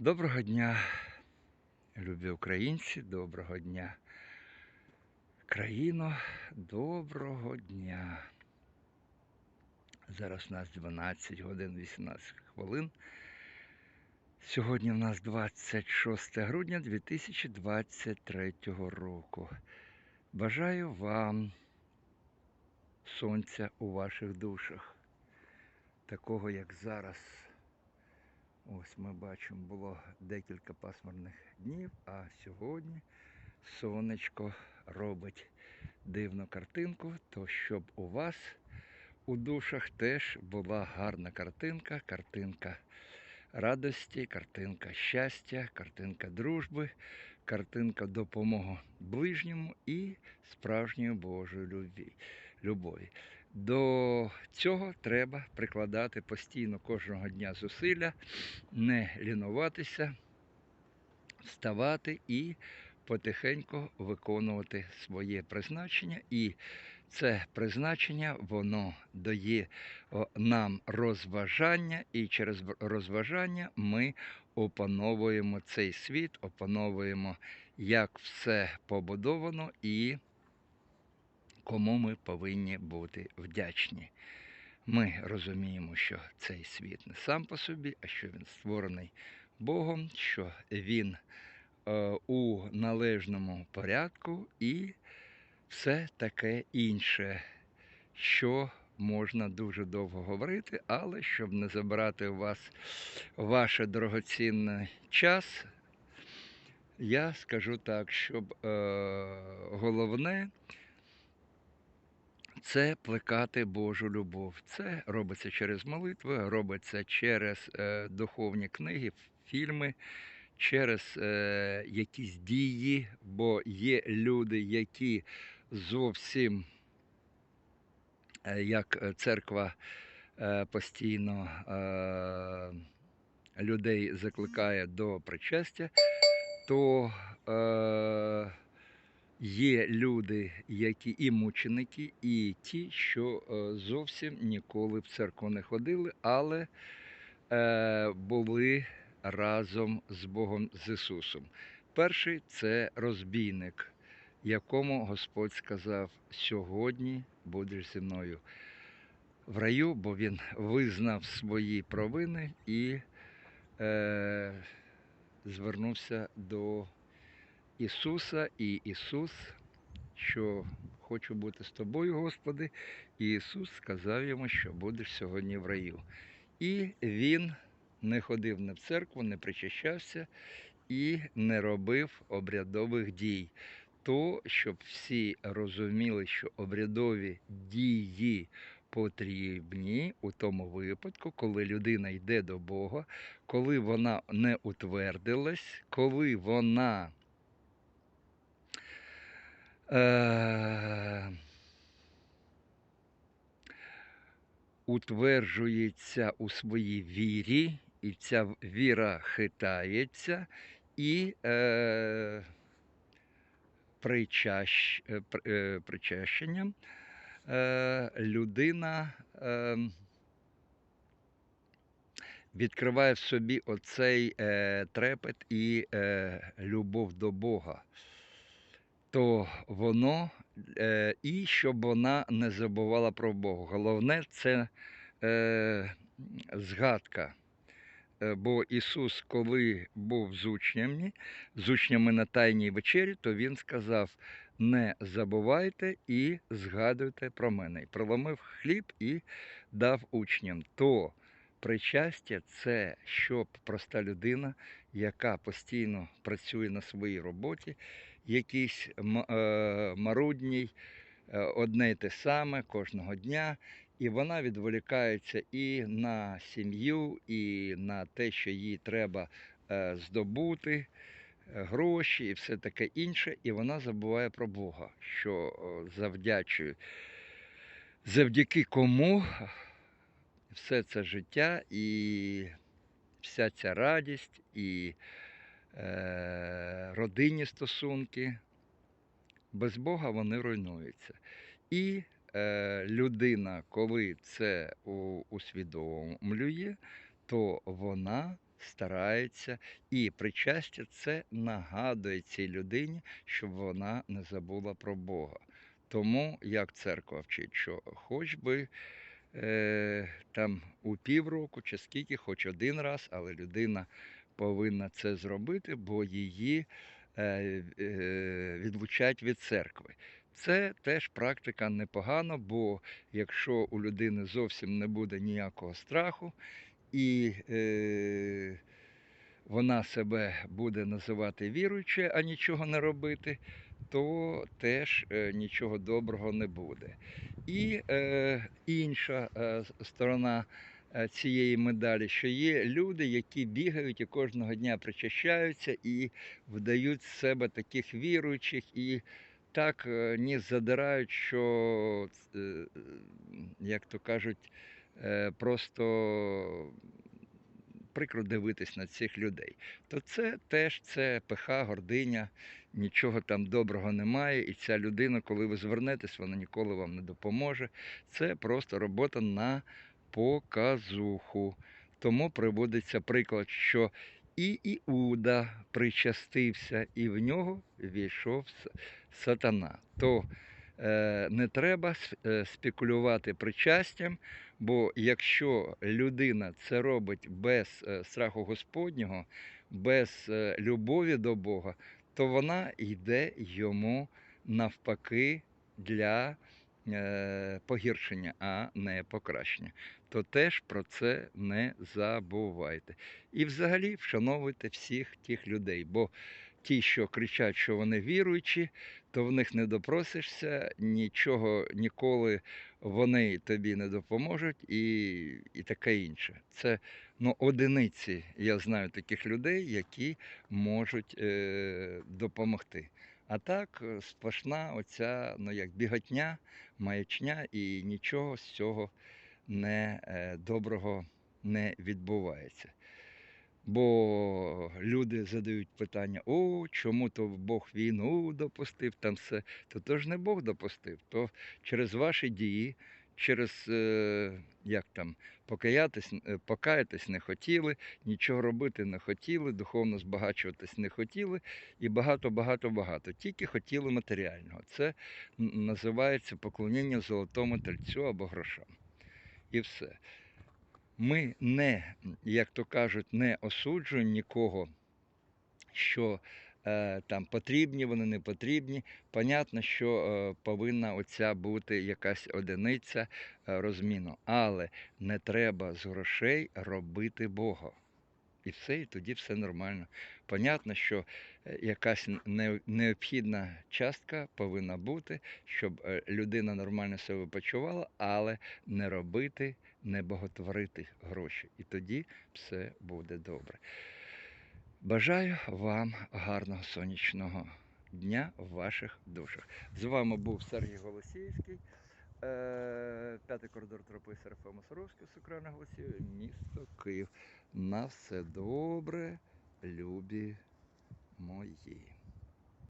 Доброго дня, любі українці, доброго дня, країно, доброго дня. Зараз у нас 12 годин 18 хвилин. Сьогодні у нас 26 грудня 2023 року. Бажаю вам сонця у ваших душах, такого як зараз. Ось ми бачимо, було декілька пасмурних днів, а сьогодні сонечко робить дивну картинку, то щоб у вас у душах теж була гарна картинка, картинка радості, картинка щастя, картинка дружби, картинка допомоги ближньому і справжньої Божої любові. До цього треба прикладати постійно кожного дня зусилля, не лінуватися, вставати і потихеньку виконувати своє призначення. І це призначення воно дає нам розважання, і через розважання ми опановуємо цей світ, опановуємо, як все побудовано і кому ми повинні бути вдячні. Ми розуміємо, що цей світ не сам по собі, а що він створений Богом, що він е, у належному порядку і все таке інше, що можна дуже довго говорити, але щоб не забрати у вас ваш дорогоцінний час, я скажу так, щоб е, головне це плекати Божу любов. Це робиться через молитви, робиться через е, духовні книги, фільми, через е, якісь дії, бо є люди, які зовсім, е, як церква е, постійно е, людей закликає до причастя, то е, Є люди, які і мученики, і ті, що е, зовсім ніколи в церкву не ходили, але е, були разом з Богом з Ісусом. Перший це розбійник, якому Господь сказав: сьогодні будеш зі мною в раю, бо він визнав свої провини і е, звернувся до Ісуса, і Ісус, що хочу бути з тобою, Господи, і Ісус сказав йому, що будеш сьогодні в раю. І Він не ходив не в церкву, не причащався і не робив обрядових дій. То, щоб всі розуміли, що обрядові дії потрібні у тому випадку, коли людина йде до Бога, коли вона не утвердилась, коли вона е, утверджується у своїй вірі, і ця віра хитається, і е, причащ, е, е, причащенням е, людина е, відкриває в собі оцей е, трепет і е, любов до Бога то воно е, і щоб вона не забувала про Бога. Головне це е, згадка. Е, Бо Ісус, коли був з учнями, з учнями на Тайній вечері, то Він сказав: не забувайте і згадуйте про мене. І проломив хліб і дав учням. То причастя це щоб проста людина, яка постійно працює на своїй роботі, якийсь е, марудній, е, одне й те саме кожного дня, і вона відволікається і на сім'ю, і на те, що їй треба е, здобути гроші і все таке інше, і вона забуває про Бога, що завдячує, завдяки кому все це життя і вся ця радість, і е, родинні стосунки. Без Бога вони руйнуються. І е, людина, коли це усвідомлює, то вона стараються, і причастя це нагадує цій людині, щоб вона не забула про Бога. Тому як церква вчить, що хоч би е, там у півроку чи скільки, хоч один раз, але людина повинна це зробити, бо її е, е, відлучать від церкви. Це теж практика непогана, бо якщо у людини зовсім не буде ніякого страху, і е, вона себе буде називати віруючою, а нічого не робити, то теж е, нічого доброго не буде. І е, інша е, сторона е, цієї медалі, що є люди, які бігають і кожного дня причащаються і вдають з себе таких віруючих і так ніс задирають, що, як то кажуть, просто прикро дивитись на цих людей. То це теж це пиха, гординя, нічого там доброго немає. І ця людина, коли ви звернетесь, вона ніколи вам не допоможе. Це просто робота на показуху. Тому приводиться приклад, що і Іуда причастився, і в нього війшов сатана. То е, не треба е, спекулювати причастям, бо якщо людина це робить без е, страху Господнього, без е, любові до Бога, то вона йде йому навпаки для е, погіршення, а не покращення. То теж про це не забувайте. І взагалі вшановуйте всіх тих людей, бо ті, що кричать, що вони віруючі, то в них не допросишся, нічого ніколи вони тобі не допоможуть і, і таке інше. Це ну, одиниці, я знаю таких людей, які можуть е, допомогти. А так, е, сплошна оця ну, як біготня, маячня, і нічого з цього не е, доброго не відбувається. Бо люди задають питання: о, чому то Бог війну допустив, там все. То то ж не Бог допустив, то через ваші дії, через е, як там, покаятись, е, покаятись не хотіли, нічого робити не хотіли, духовно збагачуватись не хотіли, і багато, багато, багато. Тільки хотіли матеріального. Це називається поклоніння золотому тельцю або грошам. І все. Ми не, як то кажуть, не осуджуємо нікого, що е, там потрібні, вони не потрібні. Понятно, що е, повинна оця бути якась одиниця е, розміну, але не треба з грошей робити Бога. І все, і тоді все нормально. Понятно, що е, якась не- необхідна частка повинна бути, щоб е, людина нормально себе почувала, але не робити, не боготворити гроші. І тоді все буде добре. Бажаю вам гарного сонячного дня в ваших душах. З вами був Сергій Голосіївський, е, п'ятий коридор тропи Серафима Саровського, Сукрана Голосіїв, місто Київ. На все добре, любі мої.